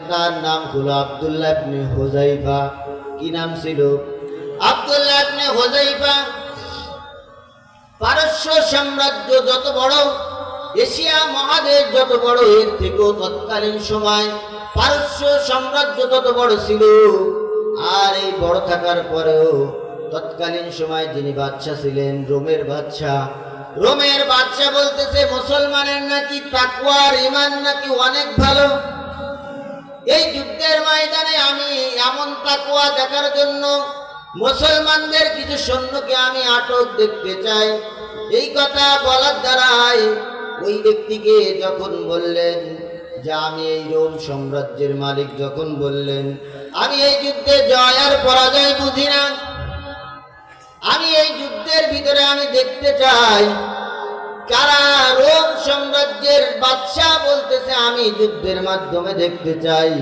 তার নাম হলো আব্দুল্লাহ হুজাইফা কি নাম ছিল? আব্দুল্লাহ হুজাইফা পারস্য সাম্রাজ্য যত বড়, এশিয়া মহাদেশ যত বড়, এর থেকেও তৎকালীন সময় পারস্য সাম্রাজ্য তত বড় ছিল। আর এই বড় থাকার পরেও তৎকালীন সময় যিনি বাদশা ছিলেন, রোমের বাদশা রোমের বাদশা বলতেছে, মুসলমানের নাকি তাকুয়ার ইমান নাকি অনেক ভালো। এই যুদ্ধের ময়দানে আমি এমন তাকুয়া দেখার জন্য মুসলমানদের কিছু সৈন্যকে আমি আটক দেখতে চাই। এই কথা বলার দ্বারাই ওই ব্যক্তিকে যখন বললেন যে আমি এই রোম সাম্রাজ্যের মালিক, যখন বললেন, আমি এই যুদ্ধে জয় আর পরাজয় বুঝি না। আমি এই যুদ্ধের ভিতরে আমি দেখতে চাই কারা রোম সাম্রাজ্যের বাদশাহ বলতেছে, আমি যুদ্ধের মাধ্যমে দেখতে চাই।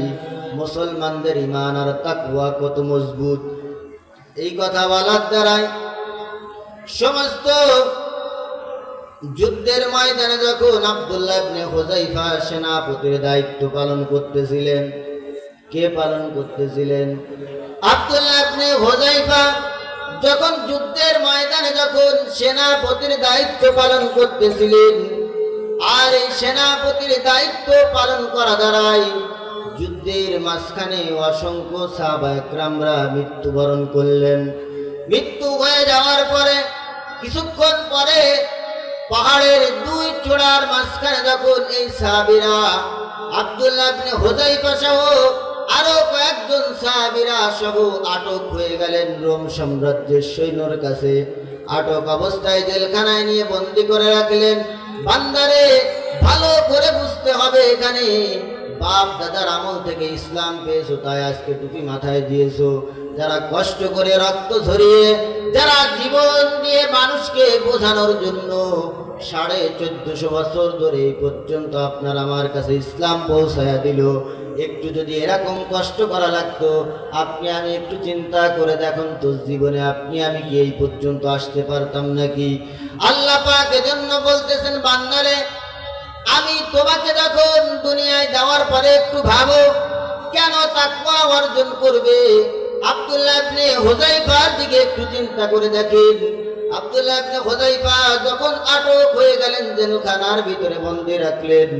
মুসলমানদের ইমান আর তাকুয়া কত মজবুত। এই কথা বলার দ্বারাই সমস্ত যুদ্ধের ময়দানে যখন আব্দুল্লাহ সেনাপতির দায়িত্ব পালন করতেছিলেন, কে পালন করতেছিলেন? আব্দুল্লাহ হুজাইফা যখন যুদ্ধের ময়দানে যখন সেনাপতির দায়িত্ব পালন করতেছিলেন, আর এই সেনাপতির দায়িত্ব পালন করা দ্বারাই যুদ্ধের মাঝখানে অসংখ্য সাহাবায়করামরা মৃত্যুবরণ করলেন। মৃত্যু হয়ে যাওয়ার পরে, কিছুক্ষণ পরে পাহাড়ের দুই চূড়ার মাঝখানে যখন এই সাহাবিরা আব্দুল্লাহ হুজাইফা সহ আরও কয়েকজন সাহাবিরা সহ আটক হয়ে গেলেন রোম সাম্রাজ্যের সৈন্যর কাছে। আটক অবস্থায় জেলখানায় নিয়ে বন্দি করে রাখলেন। বান্দারে, ভালো করে বুঝতে হবে এখানে। বাপ, দাদার আমল থেকে ইসলাম পেয়েছ, তাই আজকে টুপি মাথায় দিয়েছ। যারা কষ্ট করে রক্ত ঝরিয়ে, যারা জীবন দিয়ে মানুষকে বোঝানোর জন্য সাড়ে চোদ্দশো বছর ধরে এই পর্যন্ত আপনার আমার কাছে ইসলাম পৌঁছায়া দিল। একটু যদি এরকম কষ্ট করা লাগতো, আপনি আমি একটু চিন্তা করে দেখুন তো জীবনে আপনি আমি কি এই পর্যন্ত আসতে পারতাম নাকি? আল্লাহ পাক এজন্য বলতেছেন, বান্দারে, আমি তোমাকে যখন দুনিয়ায় যাওয়ার পরে একটু ভাবো, কেন তাকওয়া অর্জন করবে? আব্দুল্লাহ ইবনে হুজাইফার দিকে একটু চিন্তা করে দেখেন। আব্দুল্লাহ ইবনে হুজাইফা যখন আটক হয়ে গেলেন জেলখানার ভিতরে বন্দি রাখলেন।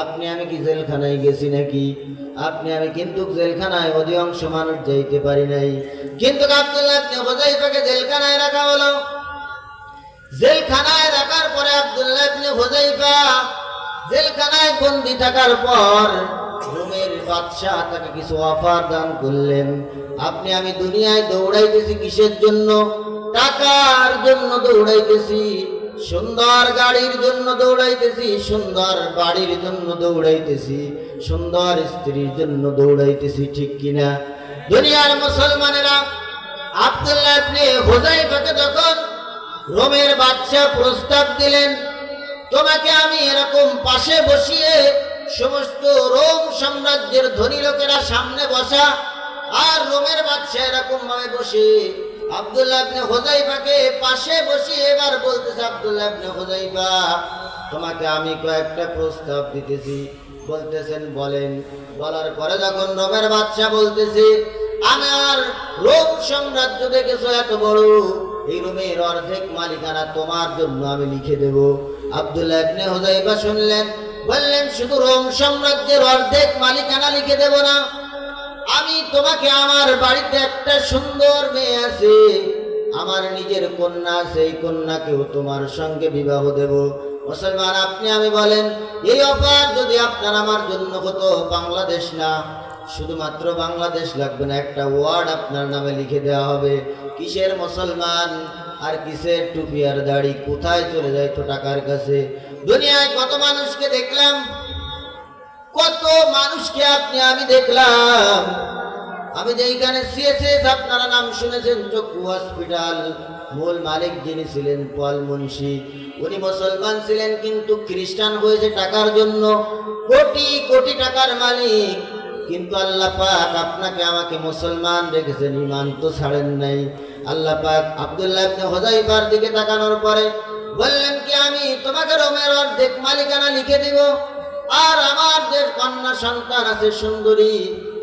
আপনি আমি কি জেলখানায় গেছি নাকি? আপনি আমি কিন্তু জেলখানায় অধিকাংশ মানুষ যাইতে পারি নাই। কিন্তু জেলখানায় রাখা হলো। জেলখানায় রাখার পরে আব্দুল্লাহ জেলখানায় বন্দি থাকার পর রোমের বাদশাহ তাকে কিছু অফার দান করলেন। আপনি আমি দুনিয়ায় দৌড়াইতেছি কিসের জন্য? টাকার জন্য দৌড়াইতেছি। সুন্দর গাড়ির জন্য দৌড়াইতেছি, সুন্দর বাড়ির জন্য দৌড়াইতেছি, সুন্দর স্ত্রীর জন্য দৌড়াইতেছি, ঠিক কিনা? দুনিয়ার মুসলমানেরা, আব্দুল্লাহ রোমের বাদশা প্রস্তাব দিলেন, তোমাকে আমি এরকম পাশে বসিয়ে সমস্ত রোম সাম্রাজ্যের ধনী লোকেরা সামনে বসা, আর রোমের বাদশা এরকম ভাবে বসে হুজাইফাকে পাশে এবার বলতেছে তোমাকে আমি কয়েকটা প্রস্তাব দিতেছি। বলতেছেন, বলেন। বলার পরে যখন রোমের বলতেছে, আমার রোম সাম্রাজ্য দেখেছ এত বড়? এই অর্ধেক মালিকানা তোমার জন্য আমি লিখে দেব। আব্দুল্লাহ ইবনে হুজাইফা শুনলেন, বললেন, শুধু রোম সাম্রাজ্যের অর্ধেক মালিকানা লিখে দেব না আমি তোমাকে আমার বাড়িতে একটা সুন্দর মেয়ে আছে। আমার নিজের কন্যা সেই কন্যাকেও তোমার সঙ্গে বিবাহ দেব। মুসলমান, আপনি আমি বলেন, এই অফার যদি আপনার আমার জন্য হতো বাংলাদেশ না, শুধুমাত্র বাংলাদেশ লাগবে না, একটা ওয়ার্ড আপনার নামে লিখে দেওয়া হবে। কিসের মুসলমান? আর কিসের টুপি আর দাড়ি? কোথায় চলে যায় তো টাকার কাছে? দুনিয়ায় কত মানুষকে দেখলাম কত মানুষকে আপনি, আমি দেখলাম। আমি যেইখানে সিএসএস আপনারা নাম শুনেছেন, চক্ষু হসপিটাল মূল মালিক যিনি ছিলেন পল মুন্সি, উনি মুসলমান ছিলেন, কিন্তু খ্রিস্টান হয়েছে টাকার জন্য। কোটি কোটি টাকার মালিক। কিন্তু আল্লাহ পাক আপনাকে আমাকে মুসলমান রেখেছেন ইমান তো ছাড়েন নাই। আল্লাহ পাক আব্দুল্লাহ ইবনে হুজাইফার দিকে তাকানোর পরে বললেন কি, আমি তোমাকে রোমের অর্ধেক মালিকানা লিখে দিব? আর আমার যে কন্যা সন্তান আছে সুন্দরী,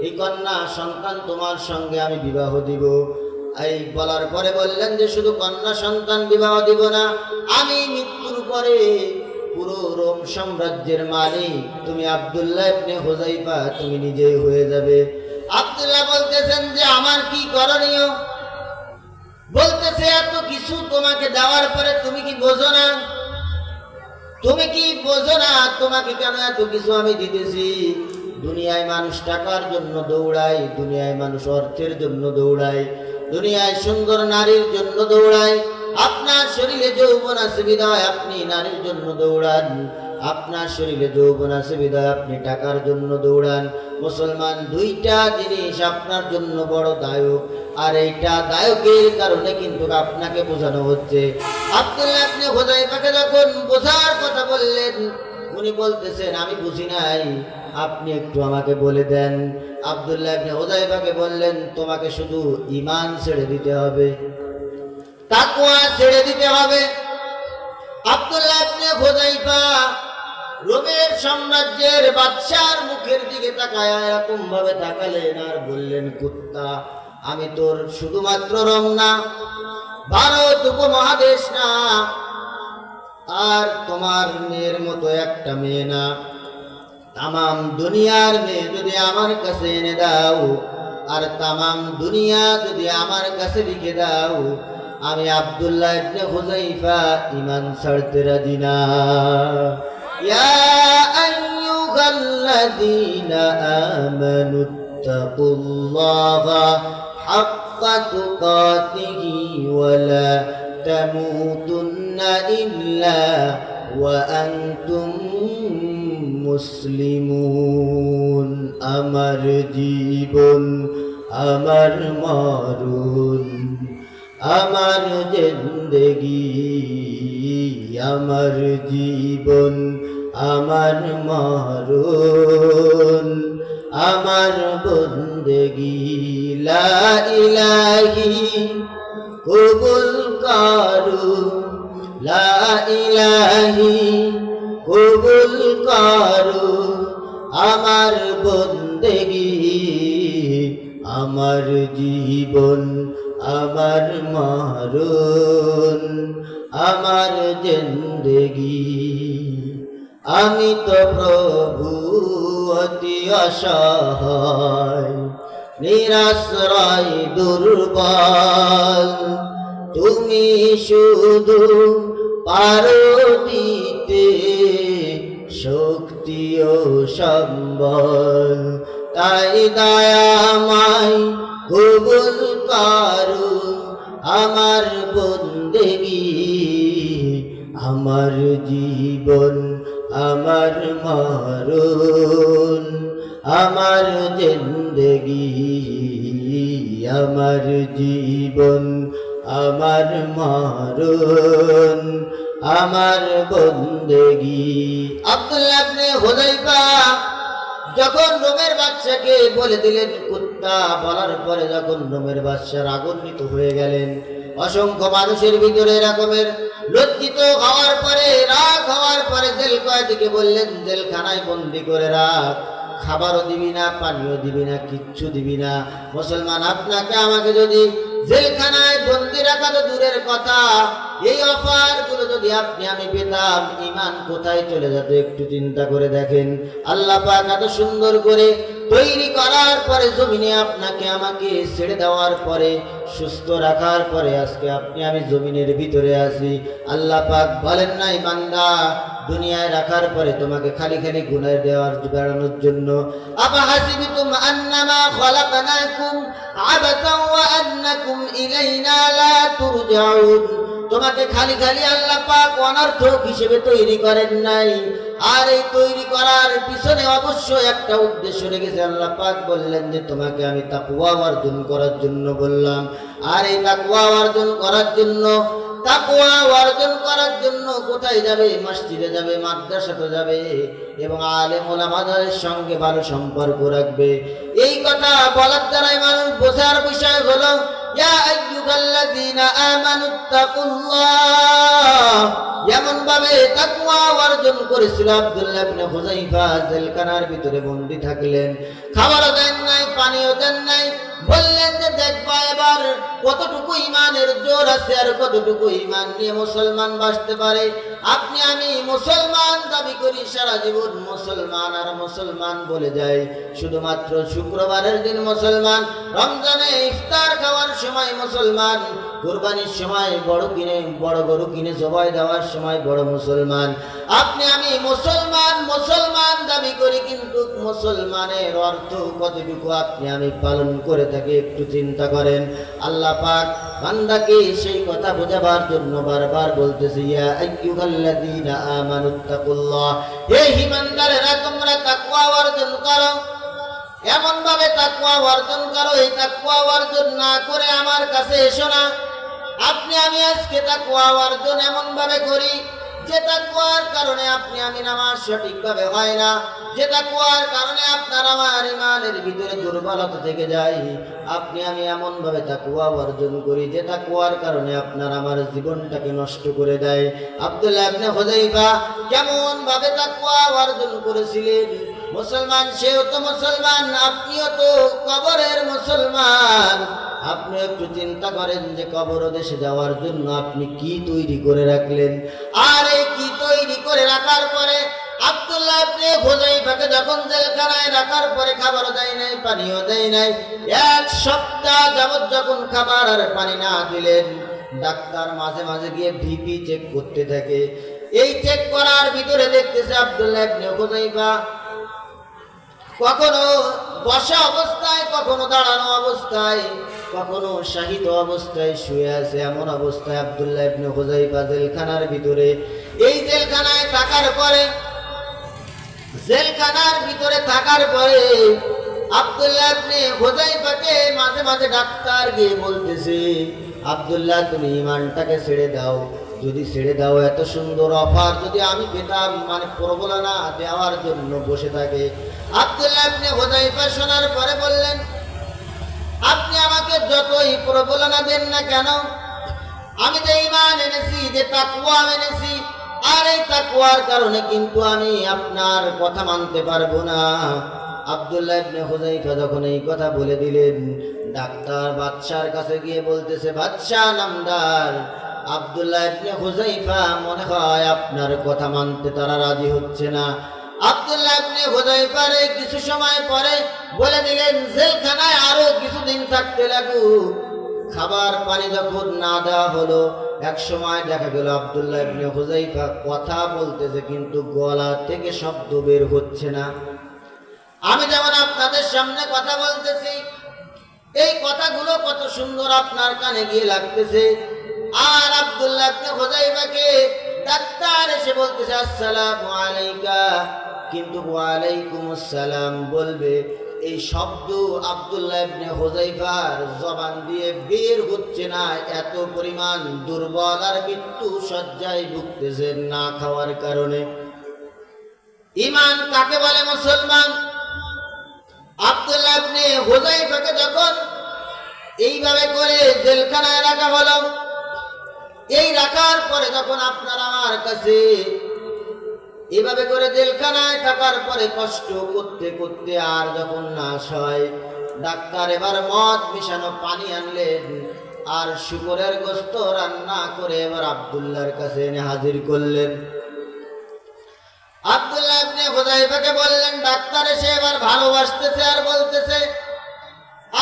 এই কন্যা সন্তান তোমার সঙ্গে আমি বিবাহ দিব। এই বলার পরে বললেন যে, শুধু কন্যা সন্তান বিবাহ দিব না, আমি মৃত্যুর পরে পুরো রোম সাম্রাজ্যের মালিক, তুমি আব্দুল্লাহ ইবনে হোজাইফা তুমি নিজেই হয়ে যাবে। আব্দুল্লাহ বলতেছেন যে, আমার কি করণীয়? বলতেছে, এত কিছু তোমাকে দেওয়ার পরে তুমি কি বোঝো না? তুমি কি বোঝো না তোমাকে কেন এত কিছু আমি দিতেছি? দুনিয়ায় মানুষ টাকার জন্য দৌড়ায়, দুনিয়ায় মানুষ অর্থের জন্য দৌড়ায়, দুনিয়ায় সুন্দর নারীর জন্য দৌড়ায়। আপনার শরীরে যৌবন আছে বিধায় আপনি নারীর জন্য দৌড়ান। আপনার শরীরে যৌবন আছে বিধায় আপনি টাকার জন্য দৌড়ান। মুসলমান দুইটা জিনিস আপনার জন্য বড় দায়ক, আর এইটা দায়কের কারণে কিন্তু আপনাকে বোঝানো হচ্ছে। আব্দুল্লাহ আপনি হোজাইফাকে যখন বোঝার কথা বললেন, উনি বলতেছেন, আমি বুঝি নাই, আপনি একটু আমাকে বলে দেন। আব্দুল্লাহ আপনি হোজাইফাকে বললেন, তোমাকে শুধু ইমান ছেড়ে দিতে হবে তাকুয়া ছেড়ে দিতে হবে। আব্দুল্লাহ আপনি হোজাইফা রোমের সাম্রাজ্যের বাদশার মুখের দিকে তাকায় এরকম ভাবে তাকালেন আর বললেন, কুত্তা, আমি তোর শুধুমাত্র রং না, ভারত উপমহাদেশ না, আর তোমার মেয়ের মতো একটা মেয়ে না। তামাম দুনিয়ার মেয়ে যদি আমার কাছে এনে দাও, আর তামাম দুনিয়া যদি আমার কাছে লিখে দাও, আমি আব্দুল্লাহ হুজাইফা ইমান ছাড়তে রাজি না। ইয়া আইয়ুহাল্লাযীনা আমানু তাকুল্লাহা হাক্কা তুকাতিহি ওয়া লা তামুতুন্না ইল্লা ওয়া আনতুম মুসলিমুন আমার জীবন আমার মরণ আমার জিন্দগি আমার জীবন আমার মরণ, আমার বন্দেগি, লা ইলাহি, কবুল করু। লা ইলাহি, কবুল করু। আমার বন্দেগি, আমার জীবন, আমার মারণ, আমার জিন্দগি। আমি তো প্রভু, অতি অসহায় নিরাশ্রয় দুর্বল। তুমি শুধু পারো দিতে শক্তি ও সম্বল, তাই দয়ামাই কবুল করু আমার বন্দেগি, আমার জীবন আমার মরণ আমার জিন্দগি আমার জীবন আমার মরণ আমার বন্দেগি। আব্দুল্লাহ হোজাইফা যখন রোমের বাচ্চাকে বলে দিলেন, কুত্তা বলার পরে যখন রোমের বাচ্চা রাগান্বিত হয়ে গেলেন, অসংখ্য মানুষের ভিতরে এরকমের লজ্জিত হওয়ার পরে, রাগ হওয়ার পরে জেল কয়েদিকে বললেন, জেলখানায় বন্দি করে রাখ, খাবারও দিবি না পানিও দিবি না, কিচ্ছু দিবি না। মুসলমান, আপনাকে আমাকে যদি জেলখানায় বন্দি রাখা তো দূরের কথা এই অফারগুলো যদি আপনি, আমি পেতাম ইমান কোথায় চলে যেত একটু চিন্তা করে দেখেন। আল্লাহ পাক এত সুন্দর করে তৈরি করার পরে জমিনে আপনাকে আমাকে ছেড়ে দেওয়ার পরে, সুস্থ রাখার পরে আজকে আপনি, আমি জমিনের ভিতরে আছি। আল্লাহ পাক বলেন, নাই বান্দা, দুনিয়ায় রাখার পরে তোমাকে খালি খালি গুনায় দেওয়ার, বেড়ানোর জন্য। আবা হাসিবিতুম আন্নামা খলাকনাকুম আবাতান ওয়া আন্নাকুম ইলাইনা লা তুরজাউন। তোমাকে খালি খালি আল্লাহ পাক অনর্থক হিসেবে তৈরি করেন নাই। আর এই তৈরি করার পিছনে অবশ্যই একটা উদ্দেশ্য রেখেছে আল্লাহ পাক বললেন যে, তোমাকে আমি তাকুয়া অর্জন করার জন্য বললাম। আর এই তাকুয়া অর্জন করার জন্য তাকুয়া অর্জন করার জন্য কোথায় যাবে? মসজিদে যাবে, মাদ্রাসাতে যাবে। এবং আলেম ওলামাদের সঙ্গে ভালো সম্পর্ক রাখবে। এই কথা বলার দ্বারাই মানুষ বোঝার বিষয় হলো পানিও দেন নাই। বললেন যে, দেখবা এবার কতটুকু ইমানের জোর আছে আর কতটুকু ইমান নিয়ে মুসলমান বাঁচতে পারে। আপনি আমি মুসলমান দাবি করি, সারা জীবন মুসলমান আর মুসলমান বলে যায়। শুধুমাত্র শুক্রবারের দিন মুসলমান, রমজানে ইফতার খাওয়ার সময় মুসলমান, কুরবানির সময় বড় কিনে, বড় গরু কিনে, জবাই দেওয়ার সময় বড় মুসলমান। আপনি আমি মুসলমান মুসলমান দাবি করি, কিন্তু মুসলমানের অর্থ কতটুকু আপনি আমি পালন করে থাকি একটু চিন্তা করেন। আল্লাহ পাক বান্দাকে সেই কথা বোঝাবার জন্য বারবার বলতেছি, ইয়া আইয়ুহাল্লাযীনা আমানুত্তাকুল্লাহ হে ঈমানদারেরা, তোমরা তাকওয়া অর্জন করো। এমন ভাবে তাকওয়া অর্জন করো, এই তাকওয়া অর্জন না করে আমার কাছে এসো না। আপনি, আমি আজকে তাকওয়া অর্জন এমন ভাবে করি যে তাকওয়ার কারণে আপনি আমি নামাজ সঠিকভাবে হয় না যে তাকওয়ার কারণে আপনার আমার ইমানের ভিতরে দুর্বলতা থেকে যায়, আপনি আমি এমন ভাবে তাকওয়া অর্জন করি যে তাকওয়ার কারণে আপনার আমার জীবনটাকে নষ্ট করে দেয়। আব্দুল্লাহ ইবনে হুযাইফা কেমন ভাবে তাকওয়া অর্জন করেছিলেন? মুসলমান, সেও তো মুসলমান, আপনিও তো কবরের মুসলমান। আপনি একটু চিন্তা করেন যে কবর দেশে যাওয়ার জন্য আপনি কি তৈরি করে রাখলেন? আর এই কি তৈরি করে রাখার পরে? যখন রাখার পরে দেয় নাই, পানিও দেয় নাই, এক সপ্তাহ খাবার আর পানি না দিলেন, ডাক্তার মাঝে মাঝে গিয়ে চেক করতে থাকে। এই চেক করার ভিতরে দেখতেছে কখনো বসা অবস্থায়, কখনো দাঁড়ানো অবস্থায় কখনো শাহিত অবস্থায় শুয়ে আছে, এমন অবস্থায় আবদুল্লাহ ইবনে হুযাইফা জেলখানার ভিতরে। এই জেলখানায় থাকার পরে, জেলখানার ভিতরে থাকার পরে আব্দুল্লাহ ইবনে হুযাইফাকে মাঝে মাঝে ডাক্তার গিয়ে বলতেছে, আব্দুল্লাহ, তুমি ইমানটাকে ছেড়ে দাও। যদি ছেড়ে দাও, এত সুন্দর অফার যদি আমি পেতাম মানে প্রবলনা দেওয়ার জন্য বসে থাকে। আব্দুল্লাহ ইবনে হুযাইফা শোনার পরে বললেন আপনি আমাকে যতই প্রবলনা দেন না কেন, আমি যে ইমান এনেছি, যে তাকুয়া এনেছি, আর এই তাকুয়ার কারণে কিন্তু আমি আপনার কথা মানতে পারব না। আব্দুল্লাহ যখন এই কথা বলে দিলেন, ডাক্তার বাদশার কাছে গিয়ে বলতেছে বাদশাহ নামদার মনে হয় আপনার কথা মানতে তারা রাজি হচ্ছে না। কিছু সময় পরে বলে কিছুদিন থাকতে লাগুক খাবার পানি না দেওয়া হলো, এক সময় দেখা গেল আব্দুল্লাহ কথা বলতেছে, কিন্তু গলা থেকে শব্দ বের হচ্ছে না। আমি যেমন আপনাদের সামনে কথা বলতেছি, এই কথাগুলো কত সুন্দর আপনার কানে গিয়ে লাগতেছে। আর আব্দুল্লাহ ইবনে ডাক্তার এসে বলতেছে, আসসালামু আলাইকা। কিন্তু ওয়ালাইকুম আসসালাম বলবে, এই শব্দ আব্দুল্লাহ ইবনে হুযাইফার জবান দিয়ে বের হচ্ছে না, এত পরিমাণ দুর্বল আর মৃত্যু সজ্জায় ভুগতেছে না খাওয়ার কারণে। ইমান কাকে বলে মুসলমান? আব্দুল্লাহ ইবনে হুযাইফাকে যখন এইভাবে করে জেলখানায় রাখা হলো, এই রাখার পরে যখন আপনার আমার কাছে এভাবে করে জেলখানায় থাকার পরে কষ্ট করতে করতে আর যখন নাশ হয়, ডাক্তার এবার মদ মিশানো পানি আনলেন আর শুকরের গোস্ত রান্না করে এবার আব্দুল্লাহর কাছে এনে হাজির করলেন। আব্দুল্লাহ ইবনে হুযাইফাকে বললেন, ডাক্তার এসে এবার ভালোবাসতেছে আর বলতেছে,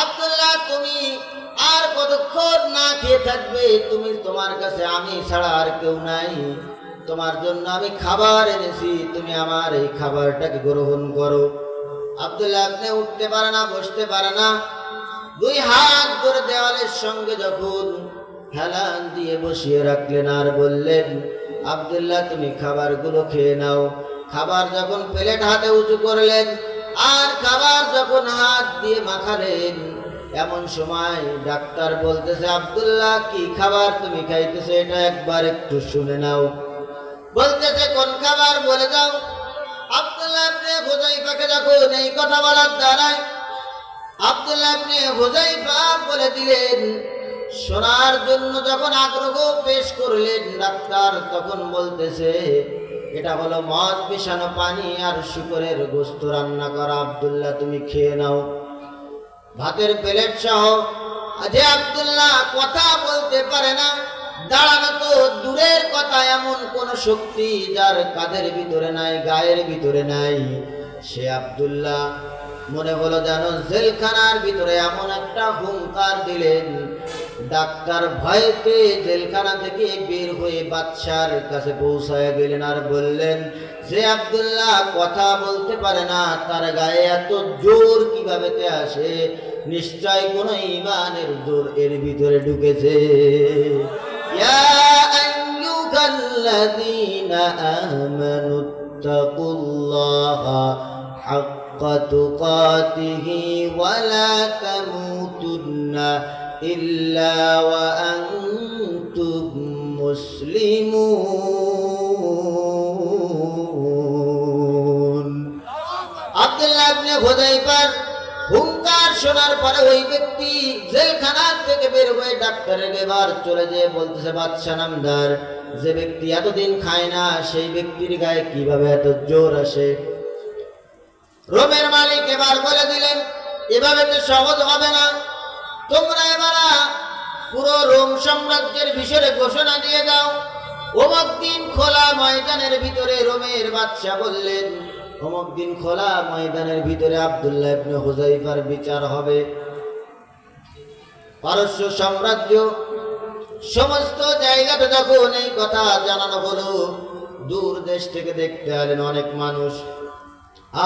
আব্দুল্লাহ, তুমি আর কতক্ষণ না খেয়ে থাকবে? তুমি তোমার কাছে আমি ছাড়া আর কেউ নাই। তোমার জন্য আমি খাবার এনেছি। তুমি আমার এই খাবারটাকে গ্রহণ করো। আব্দুল্লাহ আপনি উঠতে পারে না, বসতে পারে না। দুই হাত ধরে দেওয়ালের সঙ্গে যখন হেলান দিয়ে বসিয়ে রাখলেন আর বললেন, আব্দুল্লাহ, তুমি খাবারগুলো খেয়ে নাও। খাবার যখন প্লেট হাতে উঁচু করলেন, আর খাবার যখন হাত দিয়ে মাখালেন, এমন সময় ডাক্তার বলতেছে, আব্দুল্লাহ, কি খাবার তুমি খাইতেছে? এটা একবার একটু শুনে নাও। বলতেছে, কোন খাবার বলে দাও? আব্দুল্লাহ আপনি এই কথা বলার দ্বারায় আব্দুল্লাহ আপনি বলে দিলেন, শোনার জন্য যখন আগ্রহ পেশ করলেন, ডাক্তার তখন বলতেছে, এটা পানি আর শুকরের গোস্ত রান্না করা। আব্দুল্লাহ, তুমি খেয়ে নাও। ভাতের প্লেট সহ যে আব্দুল্লাহ কথা বলতে পারে না। দাঁড়ানো তো দূরের কথা, এমন কোন শক্তি যার কাদের ভিতরে নাই, গায়ের ভিতরে নাই। সে আব্দুল্লাহ মনে হলো জানো জেলখানার ভিতরে এমন একটা হুঙ্কার দিলেন। ডাক্তার ভয়তে জেলখানা থেকে বের হয়ে বাদশার কাছে পৌঁছায় গেলেন আর বললেন, যে আব্দুল্লাহ, কথা বলতে পারে না, তার গায়ে এত জোর কীভাবে আসে? নিশ্চয় কোন ইমানের জোর এর ভিতরে ঢুকেছে। ইয়া আইয়ুহাল্লাযীনা আমানু তাকুল্লাহা হাক্কা তুকাতিহি ওয়া লা তামুতুন্না ইল্লা ওয়া আনতুম মুসলিমুন আব্দুল্লাহ ইবনে হুযাইফার হুঙ্কার শোনার পরে ওই ব্যক্তি জেলখানার থেকে বের হয়ে ডাক্তারের এবার চলে যেয়ে বলতেছে বাদশা নামদার, যে ব্যক্তি এতদিন খায় না, সেই ব্যক্তির গায়ে কীভাবে এত জোর আসে? রোমের মালিক এবার বলে দিলেন, এভাবে তো সহজ হবে না। তোমরা এবার পুরো রোম সাম্রাজ্যের বিষয়ে ঘোষণা দিয়ে দাও। অমুক দিন খোলা ময়দানের ভিতরে রোমের বাদশা বললেন অমুক দিন খোলা ময়দানের ভিতরে আবদুল্লাহ ইবনে হুজাইফার বিচার হবে। পারস্য সাম্রাজ্য, সমস্ত জায়গাতে যখন এই কথা জানানো হলো, দূর দেশ থেকে দেখতে এলেন অনেক মানুষ।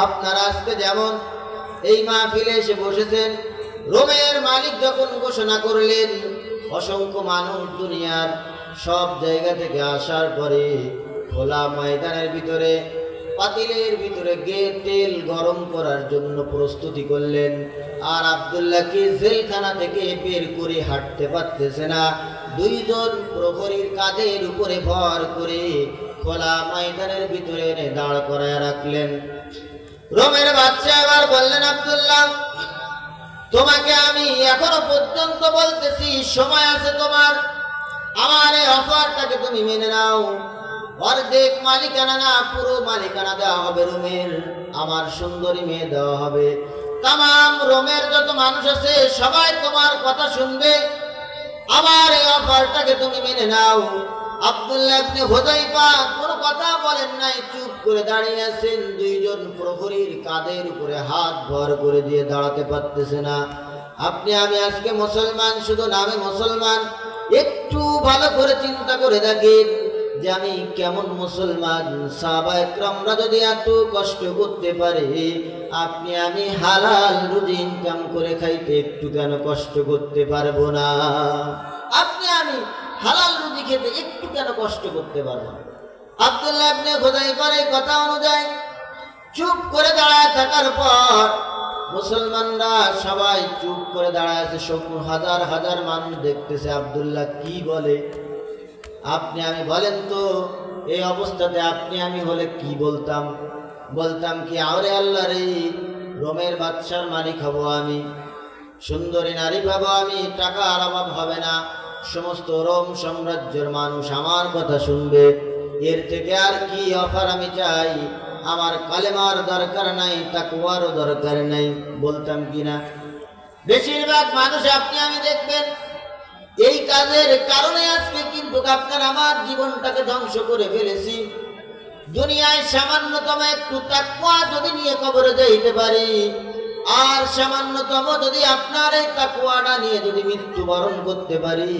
আপনারা আজকে যেমন এই মাহফিলে এসে বসেছেন, রোমের মালিক যখন ঘোষণা করলেন, অসংখ্য মানুষ দুনিয়ার সব জায়গা থেকে আসার পরে খোলা ময়দানের ভিতরে পাতিলের ভিতরে গে তেল গরম করার জন্য প্রস্তুতি করলেন। আর আবদুল্লাহকে জেলখানা থেকে বের করে হাঁটতে পারতেছে না। দুইজন প্রহরীর কাঁধের উপরে ভর করে খোলা ময়দানের ভিতরে এনে দাঁড় করায় রাখলেন। রোমের বাচ্চা আবার বললেন, আবদুল্লাহ, তোমাকে আমি এখনও পর্যন্ত বলতেছি, সময় আছে তোমার। আমার এই অফারটাকে তুমি মেনে নাও। অর্ধেক মালিকানা না, পুরো মালিকানা দেওয়া হবে রোমের। আমার সুন্দরী মেয়ে দেওয়া হবে। তাম রোমের যত মানুষ আছে, সবাই তোমার কথা শুনবে। আমার এই অফারটাকে তুমি মেনে নাও। কথা বলেন নাই, চুপ করে দাঁড়িয়ে আছেন। দুইজন প্রহরীর কাঁধের উপরে হাত ভর করে দিয়ে দাঁড়াতে পারতেছে না। আপনি, আমি আজকে মুসলমান, শুধু নামে মুসলমান। একটু ভালো করে চিন্তা করে দেখেন। যে আমি কেমন মুসলমান, সাহাবা একরামরা যদি এত কষ্ট করতে পারে, আপনি আমি হালাল রুজি ইনকাম করে খাইতে একটু কেন কষ্ট করতে পারব না? আপনি আমি হালাল রুজি খেতে একটু কেন কষ্ট করতে পারব না? আব্দুল্লাহ আপনি খুদাইফার এই কথা অনুযায়ী চুপ করে দাঁড়ায় থাকার পর মুসলমানরা সবাই চুপ করে দাঁড়ায় আছে। হাজার হাজার মানুষ দেখতেছে আবদুল্লাহ কি বলে? আপনি আমি বলেন তো, এই অবস্থাতে আপনি আমি হলে কি বলতাম? বলতাম কি আরে আল্লাহ রে, রোমের বাদশার মালিক হব আমি। সুন্দরী নারী পাবো আমি, টাকার অভাব হবে না। সমস্ত রোম সাম্রাজ্যের মানুষ আমার কথা শুনবে। এর থেকে আর কি অফার আমি চাই? আমার কালেমার দরকার নাই তাকুয়ারও দরকার নাই। বলতাম কি না? বেশিরভাগ মানুষ আপনি আমি দেখবেন, এই কাজের কারণে কিন্তু আপনার আমার জীবনটাকে ধ্বংস করে ফেলেছি। দুনিয়ায় সামান্যতম একটু তাকুয়া যদি নিয়ে কবরে যাইতে পারি, আর সামান্যতম যদি আপনার এই তাকুয়াটা নিয়ে যদি মৃত্যুবরণ করতে পারি,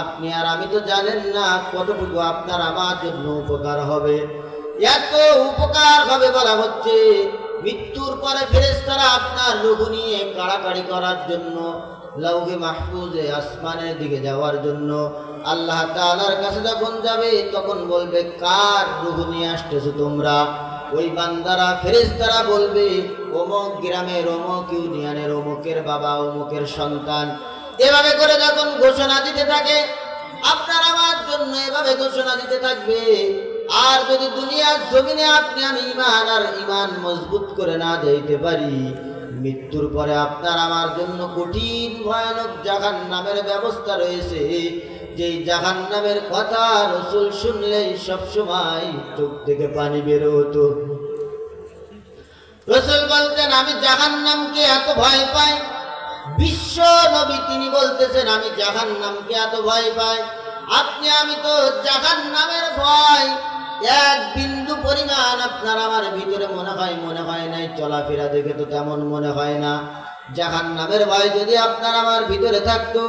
আপনি আর আমি তো জানেন না কতটুকু আপনার আমার জন্য উপকার হবে। এত উপকার হবে বলা হচ্ছে, মৃত্যুর পরে ফেরেশতারা আপনার রুহ নিয়ে কাড়াকাড়ি করার জন্য লৌহে মাহফুজে আসমানের দিকে যাওয়ার জন্য আল্লাহ তাআলার কাছে যখন যাবে, তখন বলবে, কার রুহ নিয়ে আসতেছো তোমরা? ওই বান্দারা, ফেরেশতারা বলবে, অমুক গ্রামের, অমুক ইউনিয়নের, অমুকের বাবা, অমুকের সন্তান। এভাবে করে যখন ঘোষণা দিতে থাকে, আপনার আমার জন্য এভাবে ঘোষণা দিতে থাকবে। আর যদি দুনিয়ার জমিনে আপনি আমি ইমান আর ইমান মজবুত করে না যাইতে পারি মৃত্যুর পরে আপনার আমার জন্য কঠিন, ভয়ানক জাহান নামের ব্যবস্থা রয়েছে। যেই জাহান নামের কথা রসুল শুনলেই সবসময় চোখ থেকে পানি বেরো হতো রসুল বলতেন, আমি জাহান নামকে এত ভয় পাই। বিশ্ব নবী তিনি বলতেছেন, আমি জাহান নামকে এত ভয় পাই। আপনি, আমি তো জাহান নামের ভয় এক বিন্দু পরিমাণ আপনার আমার ভিতরে মনে হয় মনে হয় নাই। চলাফেরা দেখে তো তেমন মনে হয় না। জাহান নামের ভয় যদি আপনার আমার ভিতরে থাকতো,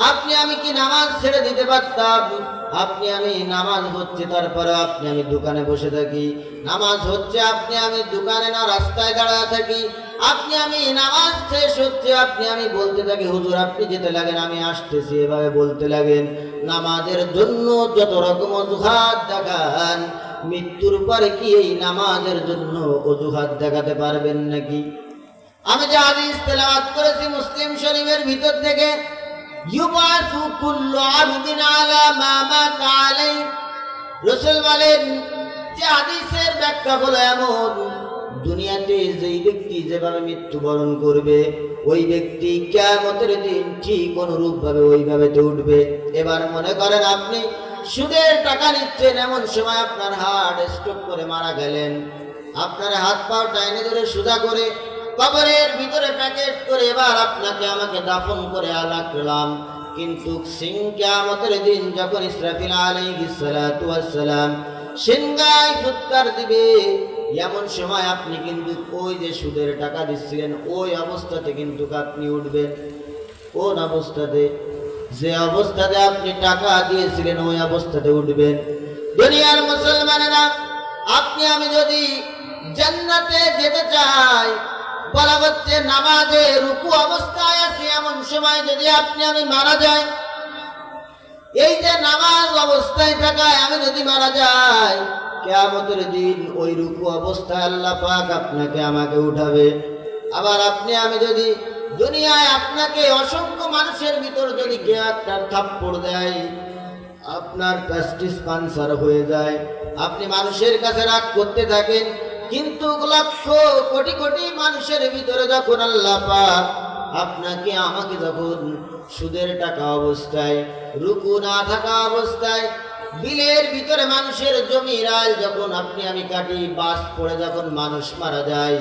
আপনি আমি কি নামাজ ছেড়ে দিতে পারতাম? আপনি আমি নামাজ হচ্ছে, তারপরে আপনি আমি দোকানে বসে থাকি। নামাজ হচ্ছে, আপনি আমি দোকানে না, রাস্তায় দাঁড়ায় থাকি। আপনি আমি নামাজ শেষ হচ্ছে, আপনি আমি বলতে থাকি, হুজুর আপনি যেতে লাগেন, আমি আসতেছি, এভাবে বলতে লাগেন। নামাজের জন্য যত রকম অজুহাত দেখান, মৃত্যুর পরে কি এই নামাজের জন্য অজুহাত দেখাতে পারবেন নাকি? আমি যে হাদিস তেলাওয়াত করেছি মুসলিম শরীফের ভিতর থেকে, ইউবাসু বলেন, যে হাদিসের ব্যাখ্যা হলো এমন দুনিয়াতে যেই ব্যক্তি যেভাবে মৃত্যুবরণ করবে, ওই ব্যক্তি কিয়ামতের দিন ঠিক অনুরূপ ভাবে ওইভাবে তো উঠবে এবার মনে করেন আপনি, সুদের টাকা নিচ্ছেন এমন সময় আপনার হার্ট স্ট্রোক করে মারা গেলেন। আপনার হাত পাও টাইনে ধরে সুদা করে কবরের ভিতরে প্যাকেট করে এবার আপনাকে আমাকে দাফন করে আলাকলাম কিন্তু সিং কিয়ামতের দিন যখন ইসরাফিল ওয়াস সালাম সিংগায় ফুৎকার দিবে এমন সময় আপনি কিন্তু ওই যে সুদের টাকা দিচ্ছিলেন, ওই অবস্থাতে কিন্তু আপনি উঠবেন। কোন অবস্থাতে? যে অবস্থাতে আপনি টাকা দিয়েছিলেন, ওই অবস্থাতে উঠবেন। দুনিয়ার মুসলমানেরা, আপনি আমি যদি জান্নাতে যেতে চাই, বলা হচ্ছে নামাজে রুকু অবস্থায় আছি, এমন সময় যদি আপনি আমি মারা যাই, এই যে নামাজ অবস্থায় থাকায় আমি যদি মারা যাই কেয়ামতের দিন ওই রুকু অবস্থায় আল্লাহ পাক আপনাকে আমাকে উঠাবে। আবার আপনি, আমি যদি দুনিয়ায় আপনাকে অসংখ্য মানুষের ভিতর যদি কেউ একটা থাপ্পড় দেয়, আপনার প্যাস্টিস পানসার হয়ে যায়। আপনি মানুষের কাছে রাগ করতে থাকেন, কিন্তু লক্ষ কোটি কোটি মানুষের ভিতরে যখন আল্লাহ পাক আপনাকে, আমাকে যখন সুদের টাকা অবস্থায়, রুকু না থাকা অবস্থায় বিলের ভিতরে মানুষের জমি রাল যখন আপনি আমি কাটি, বাস পড়ে যখন মানুষ মারা যায়,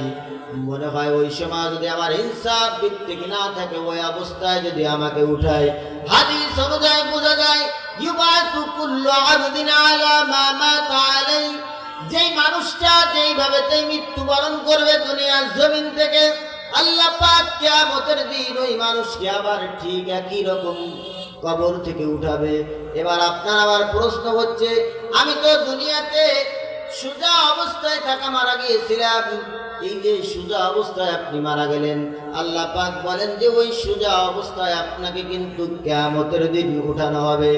মনে হয় ওই সময় যদি আমার ইনসাফ ভিত্তিক না থাকে, ওই অবস্থায় যদি আমাকে উঠায়। হাদিস অনুযায়ী বোঝা যায় আলা কবর থেকে উঠাবে। এবার আপনার আবার প্রশ্ন হচ্ছে, আমি তো দুনিয়াতে সোজা অবস্থায় থাকা মারা গিয়েছিলাম। এই যে সোজা অবস্থায় আপনি মারা গেলেন, আল্লাহ পাক বলেন যে ওই সোজা অবস্থায় আপনাকে কিন্তু কেমতের দিন উঠানো হবে।